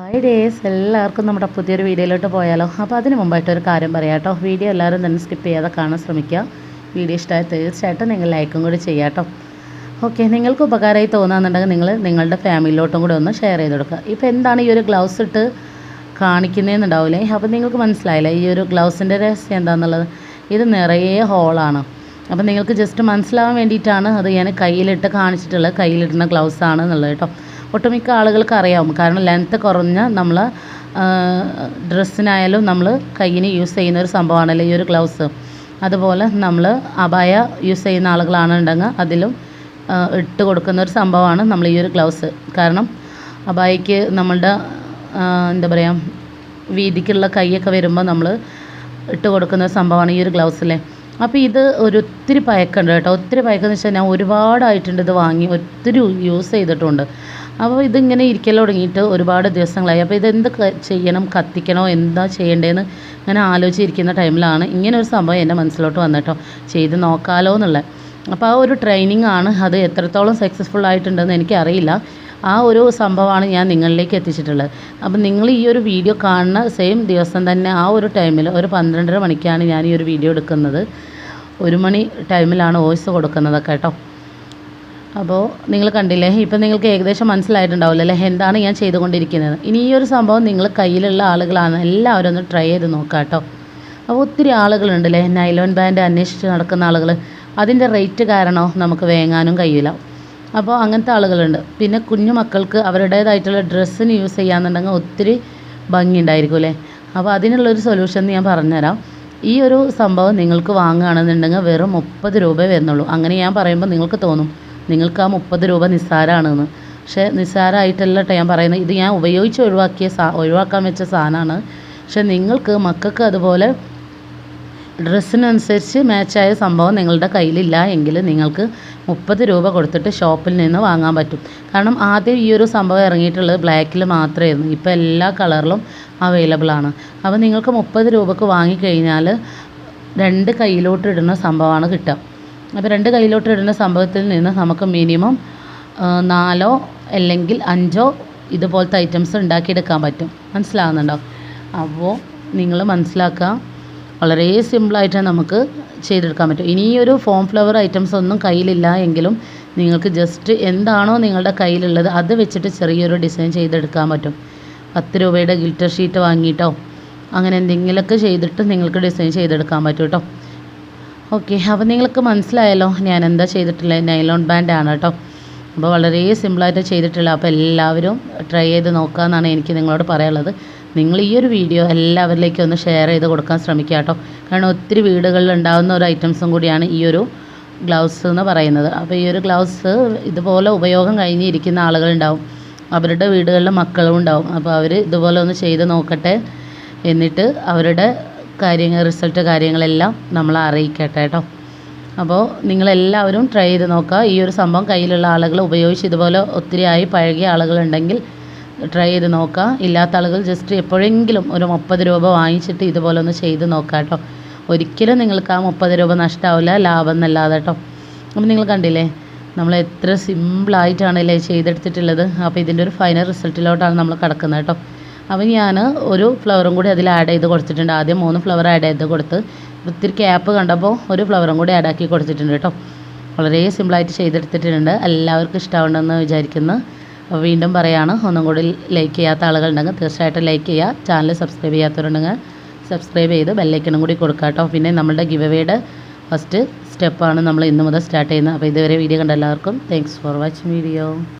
Hi days എല്ലാവർക്കും നമ്മുടെ പുതിയൊരു വീഡിയോയിലോട്ട് പോയാലോ. അപ്പോൾ അതിന് മുമ്പായിട്ട് ഒരു കാര്യം പറയാം കേട്ടോ. വീഡിയോ എല്ലാവരും തന്നെ സ്കിപ്പ് ചെയ്യാതെ കാണാൻ ശ്രമിക്കുക. വീഡിയോ ഇഷ്ടമായി തീർച്ചയായിട്ടും നിങ്ങൾ ലൈക്കും കൂടി ചെയ്യാം കേട്ടോ. ഓക്കെ നിങ്ങൾക്ക് ഉപകാരമായി തോന്നുന്നുണ്ടെങ്കിൽ നിങ്ങൾ നിങ്ങളുടെ ഫാമിലിയിലോട്ടും കൂടി ഒന്ന് ഷെയർ ചെയ്ത് കൊടുക്കുക. ഇപ്പോൾ എന്താണ് ഈ ഒരു ഗ്ലൗസ് ഇട്ട് കാണിക്കുന്നതെന്നുണ്ടാവില്ലേ അപ്പോൾ നിങ്ങൾക്ക് മനസ്സിലായില്ലേ ഈ ഒരു ഗ്ലൗസിന്റെ രഹസ്യം എന്താണെന്നുള്ളത് ഇത് നിറയെ ഹോളാണ് അപ്പോൾ നിങ്ങൾക്ക് ജസ്റ്റ് മനസ്സിലാവാൻ വേണ്ടിയിട്ടാണ് അത് ഞാൻ കയ്യിലിട്ട് കാണിച്ചിട്ടുള്ളത് കയ്യിലിടുന്ന ഗ്ലൗസ് ആണ് എന്നുള്ളത് കേട്ടോ. ഒട്ടുമിക്ക ആളുകൾക്ക് അറിയാവും കാരണം ലെങ്ത്ത് കുറഞ്ഞ നമ്മൾ ഡ്രസ്സിനായാലും നമ്മൾ കയ്യിന് യൂസ് ചെയ്യുന്ന ഒരു സംഭവമാണല്ലോ ഈ ഒരു ഗ്ലൗസ്. അതുപോലെ നമ്മൾ അബായ യൂസ് ചെയ്യുന്ന ആളുകളാണെന്നുണ്ടെങ്കിൽ അതിലും ഇട്ട് കൊടുക്കുന്ന ഒരു സംഭവമാണ് നമ്മൾ ഈ ഒരു ഗ്ലൗസ്. കാരണം അബായക്ക് നമ്മളുടെ എന്താ പറയുക വീതിക്കുള്ള കൈയൊക്കെ വരുമ്പോൾ നമ്മൾ ഇട്ട് കൊടുക്കുന്ന സംഭവമാണ് ഈ ഒരു ഗ്ലൗസിലെ അപ്പോൾ ഇത് ഒരു ഒത്തിരി പയക്കുണ്ട് കേട്ടോ. ഒത്തിരി പയക്കെന്ന് വെച്ചാൽ ഞാൻ ഒരുപാടായിട്ടുണ്ട് ഇത് വാങ്ങി ഒത്തിരി യൂസ് ചെയ്തിട്ടുണ്ട്. അപ്പോൾ ഇതിങ്ങനെ ഇരിക്കൽ തുടങ്ങിയിട്ട് ഒരുപാട് ദിവസങ്ങളായി. അപ്പോൾ ഇതെന്ത് ചെയ്യണം? കത്തിക്കണോ? എന്താ ചെയ്യേണ്ടതെന്ന് ഇങ്ങനെ ആലോചിച്ചിരിക്കുന്ന ടൈമിലാണ് ഇങ്ങനെ ഒരു സംഭവം എന്റെ മനസ്സിലോട്ട് വന്നിട്ടോ. ചെയ്ത് നോക്കാലോ എന്നുള്ളത്. അപ്പോൾ ആ ഒരു ട്രെയിനിങ് ആണ് അത് എത്രത്തോളം സക്സസ്ഫുൾ ആയിട്ടുണ്ടെന്ന് എനിക്കറിയില്ല. ആ ഒരു സംഭവമാണ് ഞാൻ നിങ്ങളിലേക്ക് എത്തിച്ചിട്ടുള്ളത്. അപ്പം നിങ്ങൾ ഈ ഒരു വീഡിയോ കാണുന്ന സെയിം ദിവസം തന്നെ ആ ഒരു ടൈമിൽ ഒരു പന്ത്രണ്ടര മണിക്കാണ് ഞാൻ ഈ ഒരു വീഡിയോ എടുക്കുന്നത്. ഒരു മണി ടൈമിലാണ് വോയിസ് കൊടുക്കുന്നത് കേട്ടോ. അപ്പോൾ നിങ്ങൾ കണ്ടില്ലേ? ഇപ്പം നിങ്ങൾക്ക് ഏകദേശം മനസ്സിലായിട്ടുണ്ടാവില്ല അല്ലേ? എന്താണ് ഞാൻ ചെയ്തുകൊണ്ടിരിക്കുന്നത്? ഇനി ഈ ഒരു സംഭവം നിങ്ങൾ കയ്യിലുള്ള ആളുകളാണ്. എല്ലാവരും ഒന്ന് ട്രൈ ചെയ്ത് നോക്കാം കേട്ടോ. അപ്പോൾ ഒത്തിരി ആളുകളുണ്ടല്ലേ നൈലോൺ ബാൻഡ് അന്വേഷിച്ച് നടക്കുന്ന ആളുകൾ അതിന്റെ റേറ്റ് കാരണോ നമുക്ക് വേങ്ങാനും കഴിയില്ല. അപ്പോൾ അങ്ങനത്തെ ആളുകളുണ്ട്. പിന്നെ കുഞ്ഞു മക്കൾക്ക് അവരുടേതായിട്ടുള്ള ഡ്രസ്സിന് യൂസ് ചെയ്യാന്നുണ്ടെങ്കിൽ ഒത്തിരി ഭംഗി ഉണ്ടായിരിക്കും അല്ലേ അപ്പോൾ അതിനുള്ളൊരു സൊല്യൂഷൻ ഞാൻ പറഞ്ഞുതരാം. ഈ ഒരു സംഭവം നിങ്ങൾക്ക് വാങ്ങുകയാണെന്നുണ്ടെങ്കിൽ വെറും മുപ്പത് രൂപയേ വരുന്നുള്ളൂ. അങ്ങനെ ഞാൻ പറയുമ്പോൾ നിങ്ങൾക്ക് തോന്നും. നിങ്ങൾക്ക് ആ മുപ്പത് രൂപ നിസ്സാരമാണെന്ന് പക്ഷേ നിസ്സാരമായിട്ടല്ല കേട്ടോ ഞാൻ പറയുന്നത് ഇത് ഞാൻ ഉപയോഗിച്ച് ഒഴിവാക്കിയ സാ ഒഴിവാക്കാൻ വെച്ച സാധനമാണ് പക്ഷേ നിങ്ങൾക്ക് മക്കൾക്ക് അതുപോലെ ഡ്രസ്സിനനുസരിച്ച് മാച്ചായ സംഭവം നിങ്ങളുടെ കയ്യിലില്ല എങ്കിൽ നിങ്ങൾക്ക് മുപ്പത് രൂപ കൊടുത്തിട്ട് ഷോപ്പിൽ നിന്ന് വാങ്ങാൻ പറ്റും. കാരണം ആദ്യം ഈ ഒരു സംഭവം ഇറങ്ങിയിട്ടുള്ളത് ബ്ലാക്കിൽ മാത്രമായിരുന്നു ഇപ്പോൾ എല്ലാ കളറിലും അവൈലബിൾ ആണ്. അപ്പോൾ നിങ്ങൾക്ക് മുപ്പത് രൂപക്ക് വാങ്ങിക്കഴിഞ്ഞാൽ രണ്ട് കയ്യിലോട്ട് ഇടുന്ന സംഭവമാണ് കിട്ടുക. അപ്പോൾ രണ്ട് കയ്യിലോട്ട് ഇടുന്ന സംഭവത്തിൽ നിന്ന് നമുക്ക് മിനിമം നാലോ അല്ലെങ്കിൽ അഞ്ചോ ഇതുപോലത്തെ ഐറ്റംസ് ഉണ്ടാക്കിയെടുക്കാൻ പറ്റും. മനസ്സിലാകുന്നുണ്ടോ അപ്പോൾ നിങ്ങൾ മനസ്സിലാക്കുക. വളരെ സിമ്പിളായിട്ട് നമുക്ക് ചെയ്തെടുക്കാൻ പറ്റും. ഇനി ഒരു ഫോം ഫ്ലവർ ഐറ്റംസ് ഒന്നും കയ്യിലില്ല എങ്കിലും നിങ്ങൾക്ക് ജസ്റ്റ് എന്താണോ നിങ്ങളുടെ കയ്യിലുള്ളത് അത് വെച്ചിട്ട് ചെറിയൊരു ഡിസൈൻ ചെയ്തെടുക്കാൻ പറ്റും. പത്ത് രൂപയുടെ ഗിൽറ്റർ ഷീറ്റ് വാങ്ങിയിട്ടോ അങ്ങനെ എന്തെങ്കിലുമൊക്കെ ചെയ്തിട്ട് നിങ്ങൾക്ക് ഡിസൈൻ ചെയ്തെടുക്കാൻ പറ്റും കേട്ടോ. ഓക്കെ അപ്പോൾ നിങ്ങൾക്ക് മനസ്സിലായല്ലോ ഞാൻ എന്താ ചെയ്തിട്ടുള്ളത് നൈലോൺ ബാൻഡ് ആണ് കേട്ടോ. അപ്പോൾ വളരെ സിമ്പിളായിട്ട് ചെയ്തിട്ടുള്ള അപ്പോൾ എല്ലാവരും ട്രൈ ചെയ്ത് നോക്കുക എന്നാണ് എനിക്ക് നിങ്ങളോട് പറയാനുള്ളത്. നിങ്ങൾ ഈ ഒരു വീഡിയോ എല്ലാവരിലേക്കും ഒന്ന് ഷെയർ ചെയ്ത് കൊടുക്കാൻ ശ്രമിക്കുക കേട്ടോ. കാരണം ഒത്തിരി വീടുകളിൽ ഉണ്ടാകുന്ന ഒരു ഐറ്റംസും കൂടിയാണ് ഈ ഒരു ഗ്ലൗസ് എന്ന് പറയുന്നത്. അപ്പോൾ ഈ ഒരു ഗ്ലൗസ് ഇതുപോലെ ഉപയോഗം കഴിഞ്ഞിരിക്കുന്ന ആളുകളുണ്ടാവും അവരുടെ വീടുകളിൽ മക്കളും ഉണ്ടാവും. അപ്പോൾ അവർ ഇതുപോലെ ഒന്ന് ചെയ്ത് നോക്കട്ടെ എന്നിട്ട് അവരുടെ കാര്യങ്ങൾ റിസൾട്ട് കാര്യങ്ങളെല്ലാം നമ്മളെ അറിയിക്കട്ടെ കേട്ടോ. അപ്പോൾ നിങ്ങളെല്ലാവരും ട്രൈ ചെയ്ത് നോക്കുക. ഈ ഒരു സംഭവം കയ്യിലുള്ള ആളുകൾ ഉപയോഗിച്ച് ഇതുപോലെ ഒത്തിരി ആയി പഴകിയ ആളുകളുണ്ടെങ്കിൽ ട്രൈ ചെയ്ത് നോക്കുക. ഇല്ലാത്ത ആളുകൾ ജസ്റ്റ് എപ്പോഴെങ്കിലും ഒരു മുപ്പത് രൂപ വാങ്ങിച്ചിട്ട് ഇതുപോലെ ഒന്ന് ചെയ്ത് നോക്കുക കേട്ടോ. ഒരിക്കലും നിങ്ങൾക്ക് ആ മുപ്പത് രൂപ നഷ്ടമാവില്ല ലാഭം എന്നല്ലാതെ കേട്ടോ. അപ്പം നിങ്ങൾ കണ്ടില്ലേ നമ്മൾ എത്ര സിമ്പിളായിട്ടാണല്ലേ ചെയ്തെടുത്തിട്ടുള്ളത്. അപ്പോൾ ഇതിന്റെ ഒരു ഫൈനൽ റിസൾട്ടിലോട്ടാണ് നമ്മൾ കിടക്കുന്നത് കേട്ടോ. അപ്പോൾ ഞാൻ ഒരു ഫ്ലവറും കൂടി അതിൽ ആഡ് ചെയ്ത് കൊടുത്തിട്ടുണ്ട്. ആദ്യം മൂന്ന് ഫ്ലവർ ആഡ് ചെയ്ത് കൊടുത്ത് ഒത്തിരി ക്യാപ്പ് കണ്ടപ്പോൾ ഒരു ഫ്ലവറും കൂടി ആഡ് ആക്കി കൊടുത്തിട്ടുണ്ട് കേട്ടോ. വളരെ സിമ്പിളായിട്ട് ചെയ്തെടുത്തിട്ടുണ്ട്. എല്ലാവർക്കും ഇഷ്ടമാവുണ്ടെന്ന് വിചാരിക്കുന്നു. അപ്പോൾ വീണ്ടും പറയാണ് ഒന്നും കൂടി ലൈക്ക് ചെയ്യാത്ത ആളുകളുണ്ടെങ്കിൽ തീർച്ചയായിട്ടും ലൈക്ക് ചെയ്യുക. ചാനൽ സബ്സ്ക്രൈബ് ചെയ്യാത്തവരുണ്ടെങ്കിൽ സബ്സ്ക്രൈബ് ചെയ്ത് ബെല്ലൈക്കണും കൂടി കൊടുക്കുക കേട്ടോ. പിന്നെ നമ്മുടെ ഗിവ് അവയുടെ ഫസ്റ്റ് സ്റ്റെപ്പാണ് നമ്മൾ ഇന്ന് മുതൽ സ്റ്റാർട്ട് ചെയ്യുന്നത്. അപ്പോൾ ഇതുവരെ വീഡിയോ കണ്ട എല്ലാവർക്കും താങ്ക്സ് ഫോർ വാച്ചിങ് വീഡിയോ